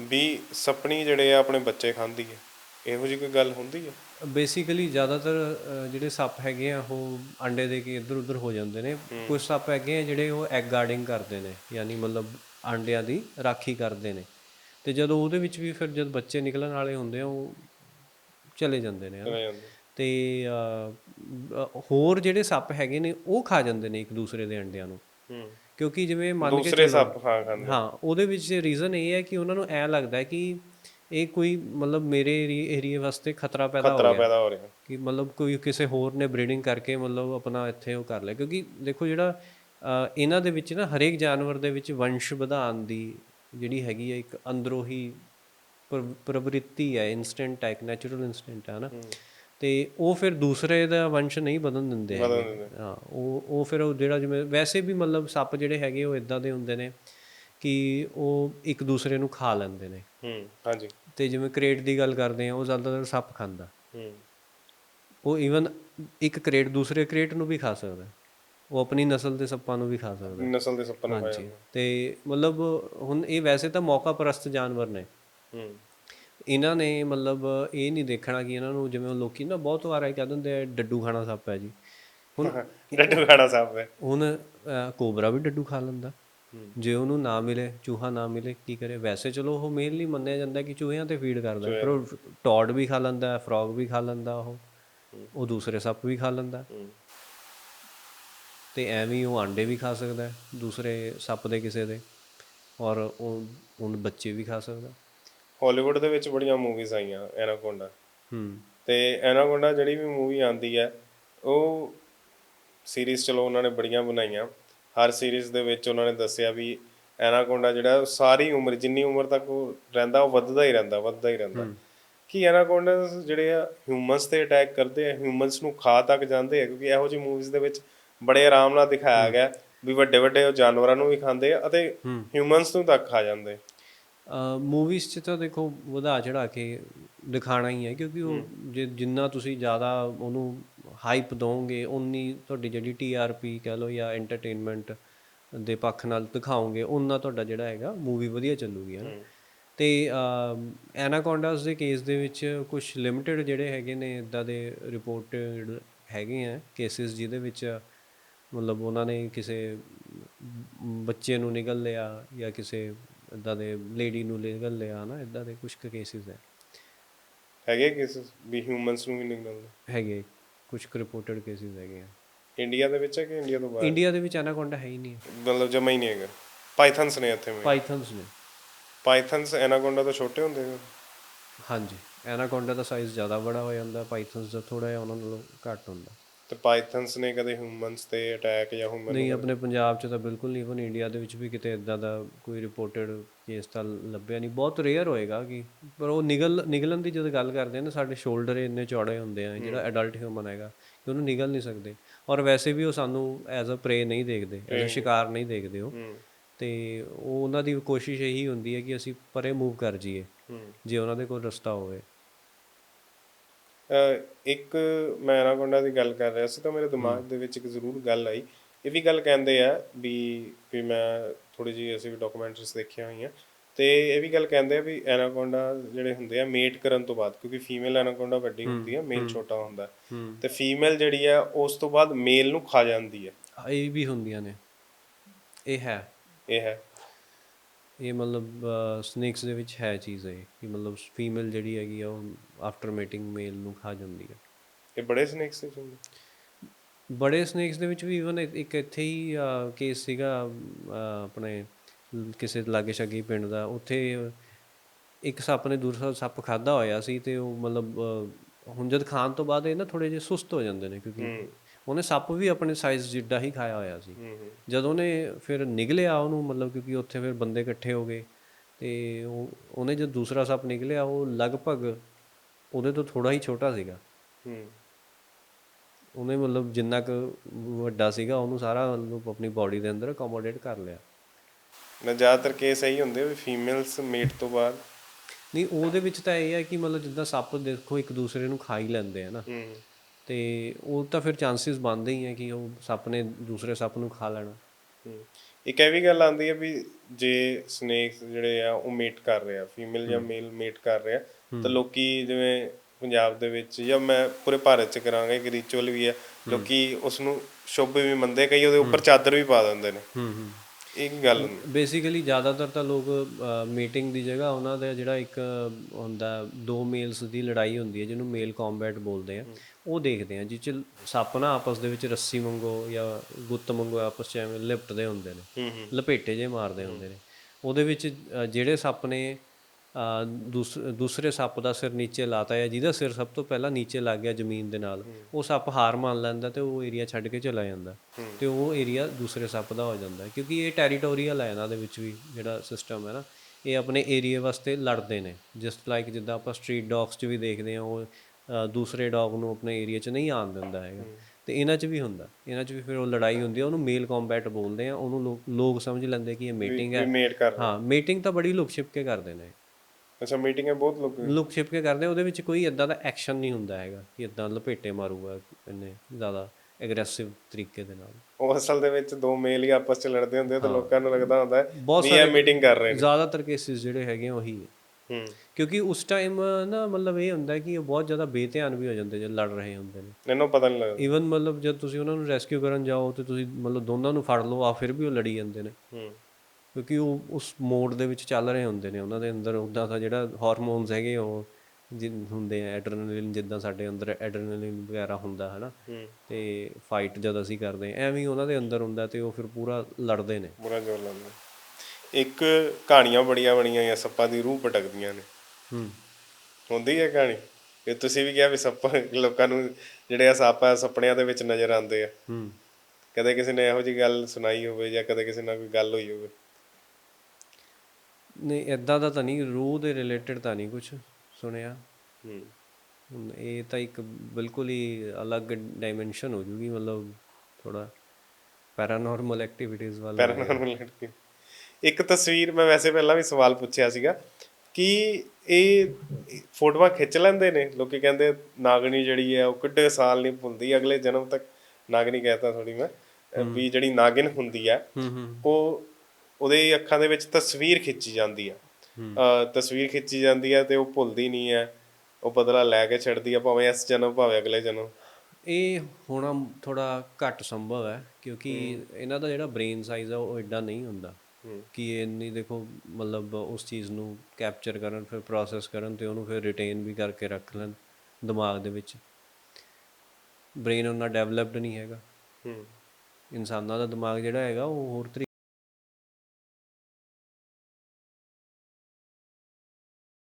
ਵੀ ਸਪਣੀ ਜਿਹੜੇ ਆ ਆਪਣੇ ਬੱਚੇ ਖਾਂਦੀ ਹੈ ਇਹੋ ਜਿਹੀ ਕੋਈ ਗੱਲ ਹੁੰਦੀ ਹੈ ਬੇਸਿਕਲੀ ਜ਼ਿਆਦਾਤਰ ਜਿਹੜੇ ਸੱਪ ਹੈਗੇ ਆ ਉਹ ਅੰਡੇ ਦੇ ਕੇ ਇੱਧਰ ਉੱਧਰ ਹੋ ਜਾਂਦੇ ਨੇ। ਕੁਝ ਸੱਪ ਹੈਗੇ ਆ ਜਿਹੜੇ ਉਹ ਐਗ ਗਾਰਡਿੰਗ ਕਰਦੇ ਨੇ ਯਾਨੀ ਮਤਲਬ ਅੰਡਿਆਂ ਦੀ ਰਾਖੀ ਕਰਦੇ ਨੇ। ਤੇ ਜਦੋਂ ਉਹਦੇ ਵਿੱਚ ਵੀ ਫਿਰ ਜਦ ਬੱਚੇ ਨਿਕਲਣ ਵਾਲੇ ਹੁੰਦੇ ਆ ਉਹ ਚਲੇ ਜਾਂਦੇ ਨੇ ਤੇ ਹੋਰ ਜਿਹੜੇ ਸੱਪ ਹੈਗੇ ਨੇ ਉਹ ਖਾ ਜਾਂਦੇ ਨੇ ਇੱਕ ਦੂਸਰੇ ਦੇ ਅੰਡਿਆਂ ਨੂੰ। ਹੂੰ। ਕਿਉਂਕਿ ਜਿਵੇਂ ਮੰਨ ਕੇ ਦੂਸਰੇ ਸੱਪ ਹਾਂ ਖਾਂਦੇ ਹਾਂ ਉਹਦੇ ਵਿੱਚ ਰੀਜ਼ਨ ਇਹ ਹੈ ਕਿ ਉਹਨਾਂ ਨੂੰ ਐ ਲੱਗਦਾ ਹੈ ਕਿ ਇਹ ਕੋਈ ਮਤਲਬ ਮੇਰੇ ਏਰੀਆ ਵਾਸਤੇ ਖਤਰਾ ਪੈਦਾ ਹੋ ਖਤਰਾ ਰਿਹਾ। ਪੈਦਾ ਹੋ ਰਿਹਾ। ਕਿ ਮਤਲਬ ਕੋਈ ਕਿਸੇ ਹੋਰ ਨੇ ਬਰੀਡਿੰਗ ਕਰਕੇ ਮਤਲਬ ਆਪਣਾ ਇੱਥੇ ਉਹ ਕਰ ਲਿਆ। ਕਿਉਂਕਿ ਦੇਖੋ ਜਿਹੜਾ ਇਹਨਾਂ ਦੇ ਵਿੱਚ ਨਾ ਹਰੇਕ ਜਾਨਵਰ ਦੇ ਵਿੱਚ ਵੰਸ਼ ਵਧਾਉਣ ਦੀ ਜਿਹੜੀ ਹੈਗੀ ਹੈ ਇੱਕ ਅੰਦਰੋਂ ਹੀ ਪ੍ਰ- ਪ੍ਰਵਿਰਤੀ ਹੈ ਇਨਸਟੈਂਟ ਹੈ ਇੱਕ ਨੈਚੁਰਲ ਇਨਸਟੈਂਟ ਹੈ ਨਾ ਤੇ ਉਹ ਫਿਰ ਦੂਸਰੇ ਦਾ ਵੰਸ਼ ਨਹੀਂ ਵਧਣ ਦਿੰਦੇ ਹੈਗੇ। ਹਾਂ ਉਹ ਉਹ ਫਿਰ ਉਹ ਜਿਹੜਾ ਜਿਵੇਂ ਵੈਸੇ ਵੀ ਮਤਲਬ ਸੱਪ ਜਿਹੜੇ ਹੈਗੇ ਉਹ ਇਦਾਂ ਦੇ ਹੁੰਦੇ ਨੇ ਕਿ ਉਹ ਇੱਕ ਦੂਸਰੇ ਨੂੰ ਖਾ ਲੈਂਦੇ ਨੇ। ਹੂੰ ਹਾਂਜੀ। ਤੇ ਜਿਵੇਂ ਕਰੇਟ ਦੀ ਗੱਲ ਕਰਦੇ ਆ ਉਹ ਜ਼ਿਆਦਾਤਰ ਸੱਪ ਖਾਂਦਾ। ਹੂੰ। ਉਹ ਇਵਨ ਇੱਕ ਕਰੇਟ ਦੂਸਰੇ ਕਰੇਟ ਨੂੰ ਵੀ ਖਾ ਸਕਦਾ। ਉਹ ਆਪਣੀ ਨਸਲ ਦੇ ਸੱਪਾਂ ਨੂੰ ਵੀ ਖਾ ਸਕਦਾ। ਨਸਲ ਦੇ ਸੱਪਾਂ ਨੂੰ ਖਾਇਆ ਹਾਂਜੀ। ਤੇ ਮਤਲਬ ਹੁਣ ਇਹ ਵੈਸੇ ਤਾਂ ਮੌਕਾ ਪ੍ਰਸਤ ਜਾਨਵਰ ਨੇ। ਹੂੰ। ਇਹਨਾਂ ਨੇ ਮਤਲਬ ਇਹ ਨਹੀਂ ਦੇਖਣਾ ਕਿ ਇਹਨਾਂ ਨੂੰ ਜਿਵੇਂ ਲੋਕੀ ਨਾ ਬਹੁਤ ਵਾਰ ਇਹ ਕਹਿ ਦਿੰਦੇ ਆ ਡੱਡੂ ਖਾਣਾ ਸੱਪ ਹੈ ਜੀ। ਹੁਣ ਡੱਡੂ ਖਾਣਾ ਸੱਪ ਹੈ। ਹੁਣ ਕੋਬਰਾ ਵੀ ਡੱਡੂ ਖਾ ਲੈਂਦਾ। ਜੇ ਉਹਨੂੰ ਨਾ ਮਿਲੇ ਚੂਹਾ ਨਾ ਮਿਲੇ ਕੀ ਕਰੇ? ਵੈਸੇ ਚਲੋ ਉਹ ਮੇਨਲੀ ਮੰਨਿਆ ਜਾਂਦਾ ਕਿ ਚੂਹਿਆਂ ਤੇ ਫੀਡ ਕਰਦਾ। ਪਰ ਉਹ ਟੌਡ ਵੀ ਖਾ ਲੈਂਦਾ ਫਰੌਗ ਵੀ ਖਾ ਲੈਂਦਾ ਉਹ। ਉਹ ਦੂਸਰੇ ਸੱਪ ਵੀ ਖਾ ਲੈਂਦਾ। ਤੇ ਐਵੇਂ ਉਹ ਆਂਡੇ ਵੀ ਖਾ ਸਕਦਾ ਦੂਸਰੇ ਸੱਪ ਦੇ ਕਿਸੇ ਦੇ। ਔਰ ਉਹ ਉਹਨ ਬੱਚੇ ਵੀ ਖਾ ਸਕਦਾ। ਹਾਲੀਵੁੱਡ ਦੇ ਵਿੱਚ ਬੜੀਆਂ ਮੂਵੀਜ਼ ਆਈਆਂ ਐਨਾਕੋਂਡਾ ਹੂੰ। ਤੇ ਐਨਾਕੋਂਡਾ ਜਿਹੜੀ ਵੀ ਮੂਵੀ ਆਂਦੀ ਹੈ ਉਹ ਸੀਰੀਜ਼ ਚਲੋ ਉਹਨਾਂ ਨੇ ਬੜੀਆਂ ਬਣਾਈਆਂ। ਹਰ ਸੀਰੀਜ਼ ਦੇ ਵਿੱਚ ਉਹਨਾਂ ਨੇ ਦੱਸਿਆ ਵੀ ਐਨਾਕੋਂਡਾ ਜਿਹੜਾ ਸਾਰੀ ਉਮਰ ਜਿੰਨੀ ਉਮਰ ਤੱਕ ਉਹ ਰਹਿੰਦਾ ਉਹ ਵੱਧਦਾ ਹੀ ਰਹਿੰਦਾ ਵੱਧਦਾ ਹੀ ਰਹਿੰਦਾ। ਕਿ ਐਨਾਕੋਂਡਾ ਜਿਹੜੇ ਆ ਹਿਊਮਨਸ ਤੇ ਅਟੈਕ ਕਰਦੇ ਆ ਹਿਊਮਨਸ ਨੂੰ ਖਾ ਤੱਕ ਜਾਂਦੇ ਆ ਕਿਉਂਕਿ ਇਹੋ ਜਿਹੀ ਮੂਵੀਜ਼ ਦੇ ਵਿੱਚ ਬੜੇ ਆਰਾਮ ਨਾਲ ਦਿਖਾਇਆ ਗਿਆ ਵੀ ਵੱਡੇ ਵੱਡੇ ਉਹ ਜਾਨਵਰਾਂ ਨੂੰ ਵੀ ਖਾਂਦੇ ਆ ਅਤੇ ਹਿਊਮਨਸ ਨੂੰ ਤੱਕ ਖਾ ਜਾਂਦੇ। ਮੂਵੀਜ਼ 'ਚ ਤਾਂ ਦੇਖੋ ਵਧਾ ਚੜਾ ਕੇ ਦਿਖਾਣਾ ਹੀ ਹੈ ਕਿਉਂਕਿ ਉਹ ਜੇ ਜਿੰਨਾ ਤੁਸੀਂ ਜ਼ਿਆਦਾ ਉਹਨੂੰ ਹਾਈਪ ਦੋਗੇ ਉਨੀ ਤੁਹਾਡੀ ਜਿਹੜੀ ਟੀਆਰਪੀ ਕਹਿ ਲਓ ਜਾਂ ਐਂਟਰਟੇਨਮੈਂਟ ਦੇ ਪੱਖ ਨਾਲ ਦਿਖਾਓਗੇ ਉਨਾ ਤੁਹਾਡਾ ਜਿਹੜਾ ਹੈਗਾ ਮੂਵੀ ਵਧੀਆ ਚੱਲੂਗੀ ਹੈ ਤੇ ਐਨਾਕੋਂਡਾਸ ਦੇ ਕੇਸ ਦੇ ਵਿੱਚ ਕੁਝ ਲਿਮਿਟਿਡ ਜਿਹੜੇ ਹੈਗੇ ਨੇ ਇਦਾਂ ਦੇ ਰਿਪੋਰਟਡ ਹੈਗੇ ਆ ਕੇਸਿਸ ਜਿਹਦੇ ਵਿੱਚ ਮਤਲਬ ਉਹਨਾਂ ਨੇ ਕਿਸੇ ਬੱਚੇ ਨੂੰ ਨਿਗਲ ਲਿਆ ਜਾਂ ਕਿਸੇ ਇਦਾਂ ਦੇ ਲੇਡੀ ਨੂੰ ਨਿਗਲ ਲਿਆ ਨਾ ਇਦਾਂ ਦੇ ਕੁਝ ਕੇਸਿਸ ਹੈ। ਹੈਗੇ ਕਿਸ ਵੀ ਹਿਊਮਨਸ ਨੂੰ ਵੀ ਨਿਕਲਦੇ ਹੈਗੇ ਕੁਝ ਰਿਪੋਰਟਡ ਕੇਸਿਸ ਹੈਗੇ ਆ। ਇੰਡੀਆ ਦੇ ਵਿੱਚ ਹੈ ਕਿ ਇੰਡੀਆ ਤੋਂ ਬਾਹਰ? ਇੰਡੀਆ ਦੇ ਵਿੱਚ ਐਨਾਕੋਂਡਾ ਹੈ ਹੀ ਨਹੀਂ। ਮਤਲਬ ਜਮਾ ਹੀ ਨਹੀਂ ਹੈਗਾ। ਪਾਈਥਨਸ ਨੇ ਇੱਥੇ ਮੈਂ ਪਾਈਥਨਸ ਨੇ। ਪਾਈਥਨਸ ਐਨਾਕੋਂਡਾ ਤੋਂ ਛੋਟੇ ਹੁੰਦੇ ਨੇ ਹਾਂਜੀ ਐਨਾਕੋਂਡਾ ਦਾ ਸਾਈਜ਼ ਜ਼ਿਆਦਾ ਬੜਾ ਹੋ ਜਾਂਦਾ ਪਾਈਥਨਸ ਦਾ ਥੋੜਾ ਜਿਹਾ ਉਹਨਾਂ ਨਾਲੋਂ ਘੱਟ ਹੁੰਦਾ। ਤੇ ਪਾਈਥਨਸ ਨੇ ਕਦੇ ਹਿਊਮਨਸ ਤੇ ਅਟੈਕ ਜਾਂ ਹਿਊਮਨ ਨਹੀਂ ਆਪਣੇ ਪੰਜਾਬ 'ਚ ਤਾਂ ਬਿਲਕੁਲ ਨਹੀਂ ਇਵਨ ਇੰਡੀਆ ਦੇ ਵਿੱਚ ਵੀ ਕਿਤੇ ਇਦਾਂ ਦਾ ਕੋਈ ਰਿਪੋਰਟਡ ਕੇਸ ਤਾਂ ਲੱਭਿਆ ਨਹੀਂ। ਬਹੁਤ ਰੇਅਰ ਹੋਏਗਾ ਕਿ ਪਰ ਉਹ ਨਿਗਲ ਨਿਗਲਣ ਦੀ ਜਦੋਂ ਗੱਲ ਕਰਦੇ ਨਾ ਸਾਡੇ ਸ਼ੋਲਡਰ ਇੰਨੇ ਚੌੜੇ ਹੁੰਦੇ ਆ ਜਿਹੜਾ ਐਡਲਟ ਹਿਊਮਨ ਹੈਗਾ ਕਿ ਉਹਨੂੰ ਨਿਗਲ ਨਹੀਂ ਸਕਦੇ। ਔਰ ਵੈਸੇ ਵੀ ਉਹ ਸਾਨੂੰ ਐਜ਼ ਅ ਪ੍ਰੇ ਨਹੀਂ ਦੇਖਦੇ ਐਜ਼ ਅ ਸ਼ਿਕਾਰ ਨਹੀਂ ਦੇਖਦੇ ਉਹ। ਤੇ ਉਹ ਉਹਨਾਂ ਦੀ ਕੋਸ਼ਿਸ਼ ਇਹੀ ਹੁੰਦੀ ਹੈ ਕਿ ਅਸੀਂ ਪਰੇ ਮੂਵ ਕਰ ਜਾਈਏ ਜੇ ਉਹਨਾਂ ਦੇ ਕੋਲ ਰਸਤਾ ਹੋਵੇ। ਇੱਕ ਮੈਂ ਐਨਾਕੋਂਡਾ ਦੀ ਗੱਲ ਕਰ ਰਿਹਾ ਸੀ ਤਾਂ ਮੇਰੇ ਦਿਮਾਗ ਦੇ ਵਿੱਚ ਇੱਕ ਜ਼ਰੂਰ ਗੱਲ ਆਈ। ਇਹ ਵੀ ਗੱਲ ਕਹਿੰਦੇ ਆ ਵੀ ਵੀ ਮੈਂ ਥੋੜੀ ਜਿਹੀ ਅਸੀਂ ਵੀ ਡਾਕੂਮੈਂਟਰੀਜ਼ ਦੇਖੀਆਂ ਹੋਈਆਂ ਤੇ ਇਹ ਵੀ ਗੱਲ ਕਹਿੰਦੇ ਆ ਵੀ ਐਨਾਕੋਂਡਾ ਜਿਹੜੇ ਹੁੰਦੇ ਆ ਮੇਟ ਕਰਨ ਤੋਂ ਬਾਅਦ ਕਿਉਂਕਿ ਫੀਮੇਲ ਐਨਾਕੋਂਡਾ ਵੱਡੀ ਹੁੰਦੀ ਆ ਮੇਲ ਛੋਟਾ ਹੁੰਦਾ। ਤੇ ਫੀਮੇਲ ਜਿਹੜੀ ਆ ਉਸ ਤੋਂ ਬਾਅਦ ਮੇਲ ਨੂੰ ਖਾ ਜਾਂਦੀ ਹੈ ਇਹ ਵੀ ਹੁੰਦੀਆਂ ਨੇ। ਇਹ ਹੈ। ਇਹ ਹੈ। ਇਹ ਮਤਲਬ ਸਨੇਕਸ ਦੇ ਵਿੱਚ ਹੈ ਚੀਜ਼ ਇਹ ਕਿ ਮਤਲਬ ਫੀਮੇਲ ਜਿਹੜੀ ਹੈਗੀ ਆ ਉਹ ਆਫਟਰ ਮੇਟਿੰਗ ਮੇਲ ਨੂੰ ਖਾ ਜਾਂਦੀ ਹੈ ਇਹ ਬੜੇ ਸਨੇਕਸ ਵਿੱਚ ਹੁੰਦੇ? ਬੜੇ ਸਨੇਕਸ ਦੇ ਵਿੱਚ ਵੀ ਇਵਨ ਇੱਕ ਇੱਥੇ ਹੀ ਕੇਸ ਸੀਗਾ ਆਪਣੇ ਕਿਸੇ ਲਾਗੇ ਛਾਗੇ ਪਿੰਡ ਦਾ ਉੱਥੇ ਇੱਕ ਸੱਪ ਨੇ ਦੂਸਰਾ ਸੱਪ ਖਾਦਾ ਹੋਇਆ ਸੀ ਤੇ ਉਹ ਮਤਲਬ ਹੁਣ ਜਦ ਖਾਣ ਤੋਂ ਬਾਅਦ ਇਹ ਨਾ ਥੋੜੇ ਜਿਹੇ ਸੁਸਤ ਹੋ ਜਾਂਦੇ ਨੇ ਕਿਉਂਕਿ ਉਹਨੇ ਸੱਪ ਵੀ ਆਪਣੇ ਸਾਈਜ਼ ਜਿੱਡਾ ਹੀ ਖਾਇਆ ਹੋਇਆ ਸੀ। ਜਦੋਂ ਉਹਨੇ ਫਿਰ ਨਿਕਲਿਆ ਉਹਨੂੰ ਮਤਲਬ ਕਿਉਂਕਿ ਉੱਥੇ ਫਿਰ ਬੰਦੇ ਇਕੱਠੇ ਹੋ ਗਏ ਤੇ ਉਹ ਉਹਨੇ ਜਦ ਦੂਸਰਾ ਸੱਪ ਨਿਕਲਿਆ ਉਹ ਲਗਭਗ ਉਹਦੇ ਤੋਂ ਥੋੜਾ ਹੀ ਛੋਟਾ ਸੀਗਾ। ਹੂੰ। ਉਹਨੇ ਮਤਲਬ ਜਿੰਨਾ ਕੁ ਵੱਡਾ ਸੀਗਾ ਉਹਨੂੰ ਸਾਰਾ ਮਤਲਬ ਆਪਣੀ ਬਾਡੀ ਦੇ ਅੰਦਰ ਅਕੋਮੋਡੇਟ ਕਰ ਲਿਆ। ਨਾ ਜ਼ਿਆਦਾਤਰ ਕੇਸ ਇਹੀ ਹੁੰਦੇ ਵੀ ਫੀਮੇਲਸ ਮੇਟ ਤੋਂ ਬਾਅਦ। ਨਹੀਂ ਉਹਦੇ ਵਿੱਚ ਤਾਂ ਇਹ ਹੈ ਕਿ ਮਤਲਬ ਜਿੱਦਾਂ ਸੱਪ ਦੇਖੋ ਇੱਕ ਦੂਸਰੇ ਨੂੰ ਖਾ ਹੀ ਲੈਂਦੇ ਆ ਨਾ। ਹੂੰ। ਤੇ ਉਹ ਤਾਂ ਫਿਰ ਚਾਂਸਸ ਬਣਦੇ ਹੀ ਆ ਕਿ ਉਹ ਸੱਪ ਨੇ ਦੂਸਰੇ ਸੱਪ ਨੂੰ ਖਾ ਲੈਣਾ। ਇੱਕ ਇਹ ਵੀ ਗੱਲ ਆਉਂਦੀ ਹੈ ਵੀ ਜੇ ਸਨੇਕਸ ਜਿਹੜੇ ਆ ਉਹ ਮੀਟ ਕਰ ਰਹੇ ਆ ਫੀਮੇਲ ਜਾਂ ਮੇਲ ਮੀਟ ਕਰ ਰਹੇ ਆ ਤਾਂ ਲੋਕੀ ਜਿਵੇਂ ਪੰਜਾਬ ਦੇ ਵਿੱਚ ਜਾਂ ਮੈਂ ਪੂਰੇ ਭਾਰਤ 'ਚ ਕਰਾਂਗਾ ਇੱਕ ਰਿਚੁਅਲ ਵੀ ਹੈ। ਲੋਕੀ ਉਸ ਨੂੰ ਸ਼ੁਭ ਵੀ ਮੰਨਦੇ ਕਈ ਉਹਦੇ ਉੱਪਰ ਚਾਦਰ ਵੀ ਪਾ ਦਿੰਦੇ ਨੇ। ਹੂੰ ਹੂੰ ਇਹ ਕੀ ਗੱਲ ਹੁੰਦੀ ਬੇਸਿਕਲੀ ਜ਼ਿਆਦਾਤਰ ਤਾਂ ਲੋਕ ਮੀਟਿੰਗ ਦੀ ਜਗ੍ਹਾ ਉਹਨਾਂ ਦਾ ਜਿਹੜਾ ਇੱਕ ਹੁੰਦਾ ਦੋ ਮੇਲਸ ਦੀ ਲੜਾਈ ਹੁੰਦੀ ਹੈ ਜਿਹਨੂੰ ਮੇਲ ਕੰਬੈਟ ਬੋਲਦੇ ਆ। ਉਹ ਦੇਖਦੇ ਆ ਜਿਹ ਚ ਸੱਪ ਨਾ ਆਪਸ ਦੇ ਵਿੱਚ ਰੱਸੀ ਵਾਂਗੂ ਜਾਂ ਗੁੱਤ ਵਾਂਗੂ ਆਪਸ ਚ ਐਵੇਂ ਲਿਪਟਦੇ ਹੁੰਦੇ ਨੇ। ਲਪੇਟੇ ਜੇ ਮਾਰਦੇ ਹੁੰਦੇ ਨੇ। ਉਹਦੇ ਵਿੱਚ ਜਿਹੜੇ ਸੱਪ ਨੇ ਦੂਸਰੇ ਸੱਪ ਦਾ ਸਿਰ ਨੀਚੇ ਲਾਤਾ ਹੈ ਜਿਹਦਾ ਸਿਰ ਸਭ ਤੋਂ ਪਹਿਲਾਂ ਨੀਚੇ ਲੱਗ ਗਿਆ ਜ਼ਮੀਨ ਦੇ ਨਾਲ ਉਹ ਸੱਪ ਹਾਰ ਮੰਨ ਲੈਂਦਾ ਤੇ ਉਹ ਏਰੀਆ ਛੱਡ ਕੇ ਚਲਾ ਜਾਂਦਾ ਤੇ ਉਹ ਏਰੀਆ ਦੂਸਰੇ ਸੱਪ ਦਾ ਹੋ ਜਾਂਦਾ। ਕਿਉਂਕਿ ਇਹ ਟੈਰੀਟੋਰੀਅਲ ਹੈ ਇਹਨਾਂ ਦੇ ਵਿੱਚ ਵੀ ਜਿਹੜਾ ਸਿਸਟਮ ਹੈ ਨਾ ਇਹ ਆਪਣੇ ਏਰੀਆ ਵਾਸਤੇ ਲੜਦੇ ਨੇ। ਜਸਟ ਲਾਈਕ ਜਿੱਦਾਂ ਆਪਾਂ ਸਟਰੀਟ ਡੌਗਸ 'ਚ ਵੀ ਦੇਖਦੇ ਹਾਂ ਉਹ ਦੂਸਰੇ ਡੌਗ ਨੂੰ ਆਪਣੇ ਏਰੀਆ 'ਚ ਨਹੀਂ ਆਉਣ ਦਿੰਦਾ ਹੈਗਾ। ਤੇ ਇਹਨਾਂ 'ਚ ਵੀ ਹੁੰਦਾ ਇਹਨਾਂ 'ਚ ਵੀ ਫਿਰ ਉਹ ਲੜਾਈ ਹੁੰਦੀ ਹੈ ਉਹਨੂੰ ਮੇਲ ਕੰਬੈਟ ਬੋਲਦੇ ਆ ਉਹਨੂੰ ਲੋਕ ਸਮਝ ਲੈਂਦੇ ਕਿ ਇਹ ਮੀਟਿੰਗ ਹੈ। ਹਾਂ ਮੀਟਿੰਗ ਤਾਂ ਬੜੀ ਲੁਕ ਛਿਪ ਕੇ ਕਰਦੇ ਨੇ। ਅੱਛਾ ਮੀਟਿੰਗ ਹੈ ਬਹੁਤ ਲੋਕ ਲੁਕ ਛਿਪ ਕੇ ਕਰਦੇ ਉਹਦੇ ਵਿੱਚ ਕੋਈ ਇਦਾਂ ਦਾ ਐਕਸ਼ਨ ਨਹੀਂ ਹੁੰਦਾ ਹੈਗਾ ਕਿ ਇਦਾਂ ਲਪੇਟੇ ਮਾਰੂਗਾ ਇੰਨੇ ਜ਼ਿਆਦਾ ਐਗਰੈਸਿਵ ਤਰੀਕੇ ਦੇ ਨਾਲ। ਉਹ ਅਸਲ ਦੇ ਵਿੱਚ ਦੋ ਮੇਲ ਹੀ ਆਪਸ 'ਚ ਲੜਦੇ ਹੁੰਦੇ ਤਾਂ ਲੋਕਾਂ ਨੂੰ ਲੱਗਦਾ ਹੁੰਦਾ ਵੀ ਇਹ ਮੀਟਿੰਗ ਕਰ ਰਹੇ ਨੇ। ਜ਼ਿਆਦਾਤਰ ਕੇਸਿਸ ਜਿਹੜੇ ਹੈਗੇ ਉਹੀ ਹੈ। ਹੂੰ। ਕਿਉਂਕਿ ਉਸ ਟਾਈਮ ਨਾ ਮਤਲਬ ਇਹ ਹੁੰਦਾ ਕਿ ਉਹ ਬਹੁਤ ਜ਼ਿਆਦਾ ਬੇਧਿਆਨ ਵੀ ਹੋ ਜਾਂਦੇ ਜਦ ਲੜ ਰਹੇ ਹੁੰਦੇ ਨੇ। ਮੈਨੂੰ ਪਤਾ ਨਹੀਂ ਲੱਗਦਾ। ਈਵਨ ਮਤਲਬ ਜਦ ਤੁਸੀਂ ਉਹਨਾਂ ਨੂੰ ਰੈਸਕਿਊ ਕਰਨ ਜਾਓ ਤੇ ਤੁਸੀਂ ਮਤਲਬ ਦੋਨਾਂ ਨੂੰ ਫੜ ਲਓ ਆ ਫਿਰ ਵੀ ਉਹ ਲੜੀ ਜਾਂਦੇ ਨੇ। ਹੂੰ। ਕਿਉਂਕਿ ਉਹ ਉਸ ਮੋਡ ਦੇ ਵਿੱਚ ਚੱਲ ਰਹੇ ਹੁੰਦੇ ਨੇ ਉਹਨਾਂ ਦੇ ਅੰਦਰ ਉਹਦਾ ਦਾ ਜਿਹੜਾ ਹਾਰਮੋਨਸ ਹੈਗੇ ਉਹ ਜਿ- ਹੁੰਦੇ ਆ ਐਡਰੇਨਲਿਨ ਜਿੱਦਾਂ ਸਾਡੇ ਅੰਦਰ ਐਡਰੇਨਲਿਨ ਵਗੈਰਾ ਹੁੰਦਾ ਹੈ। ਨਾ ਤੇ ਫਾਈਟ ਜਦ ਅਸੀਂ ਕਰਦੇ ਆ ਐਵੇਂ ਉਹਨਾਂ ਦੇ ਅੰਦਰ ਹੁੰਦਾ ਤੇ ਉਹ ਫਿਰ ਪੂਰਾ ਲੜਦੇ ਨੇ। ਬੁਰਾ ਜੋਰ ਲਾਉਂਦੇ ਇੱਕ ਕਹਾਣੀਆਂ ਬੜੀਆਂ ਬਣੀਆਂ ਆ ਸੱਪਾਂ ਦੀ ਰੂਹ ਭਟਕਦੀਆਂ ਨੇ। ਹੂੰ। ਹੁੰਦੀ ਹੈ ਕਹਾਣੀ? ਇਹ ਤੁਸੀਂ ਵੀ ਕਿਹਾ ਵੀ ਸੱਪ ਲੋਕਾਂ ਨੂੰ ਜਿਹੜੇ ਆ ਸੱਪ ਆ ਸੁਪਨਿਆਂ ਦੇ ਵਿੱਚ ਨਜ਼ਰ ਆਉਂਦੇ ਆ। ਹੂੰ। ਕਦੇ ਕਿਸੇ ਨੇ ਇਹੋ ਜੀ ਗੱਲ ਸੁਣਾਈ ਹੋਵੇ ਜਾਂ ਕਦੇ ਕਿਸੇ ਨਾਲ ਕੋਈ ਗੱਲ ਹੋਈ ਹੋਵੇ। ਨਹੀਂ ਇਦਾਂ ਦਾ ਤਾਂ ਨਹੀਂ ਰੂਹ ਦੇ ਰਿਲੇਟਡ ਤਾਂ ਨਹੀਂ ਕੁਝ ਸੁਣਿਆ। ਹੂੰ। ਇਹ ਤਾਂ ਇੱਕ ਬਿਲਕੁਲ ਹੀ ਅਲੱਗ ਡਾਈਮੈਂਸ਼ਨ ਹੋ ਜੂਗੀ ਮਤਲਬ ਥੋੜਾ ਪੈਰਾਨੋਰਮਲ ਐਕਟੀਵਿਟੀਜ਼ ਵਾਲਾ। ਪੈਰਾਨੋਰਮਲ ਲੜਕੀ ਇੱਕ ਤਸਵੀਰ ਮੈਂ ਵੈਸੇ ਪਹਿਲਾਂ ਵੀ ਸਵਾਲ ਪੁੱਛਿਆ ਸੀਗਾ ਕਿ ਇਹ ਫੋਟੋਆਂ ਖਿੱਚ ਲੈਂਦੇ ਨੇ? ਲੋਕੀ ਕਹਿੰਦੇ ਨਾਗਣੀ ਜਿਹੜੀ ਹੈ ਉਹ ਕਿੱਡੇ ਸਾਲ ਨਹੀਂ ਭੁੱਲਦੀ ਅਗਲੇ ਜਨਮ ਤੱਕ ਨਾਗਣੀ ਕਹਿਤਾ ਥੋੜੀ ਮੈਂ ਵੀ ਜਿਹੜੀ ਨਾਗਿਨ ਹੁੰਦੀ ਹੂੰ। ਉਹ ਉਹਦੇ ਅੱਖਾਂ ਦੇ ਵਿੱਚ ਤਸਵੀਰ ਖਿੱਚੀ ਜਾਂਦੀ ਆ। ਤਸਵੀਰ ਖਿੱਚੀ ਜਾਂਦੀ ਹੈ ਤੇ ਉਹ ਭੁੱਲਦੀ ਨਹੀਂ ਹੈ ਉਹ ਬਦਲਾ ਲੈ ਕੇ ਛੱਡਦੀ ਆ ਭਾਵੇਂ ਇਸ ਜਨਮ ਭਾਵੇਂ ਅਗਲੇ ਜਨਮ। ਇਹ ਹੋਣਾ ਥੋੜਾ ਘੱਟ ਸੰਭਵ ਹੈ ਕਿਉਂਕਿ ਇਹਨਾਂ ਦਾ ਜਿਹੜਾ ਬ੍ਰੇਨ ਸਾਈਜ਼ ਆ ਉਹ ਐਡਾ ਨਹੀਂ ਹੁੰਦਾ। ਕਿ ਇਹ ਇੰਨੀ ਦੇਖੋ ਮਤਲਬ ਉਸ ਚੀਜ਼ ਨੂੰ ਕੈਪਚਰ ਕਰਨ ਫਿਰ ਪ੍ਰੋਸੈਸ ਕਰਨ ਤੇ ਉਹਨੂੰ ਫਿਰ ਰਿਟੇਨ ਵੀ ਕਰਕੇ ਰੱਖ ਲੈਣ ਦਿਮਾਗ ਦੇ ਵਿੱਚ। ਬ੍ਰੇਨ ਉਹਨਾਂ ਡਿਵੈਲਪਡ ਨਹੀਂ ਹੈਗਾ। ਹੂੰ। ਇਨਸਾਨਾਂ ਦਾ ਦਿਮਾਗ ਜਿਹੜਾ ਹੈਗਾ ਉਹ ਹੋਰ ਤਰੀਕੇ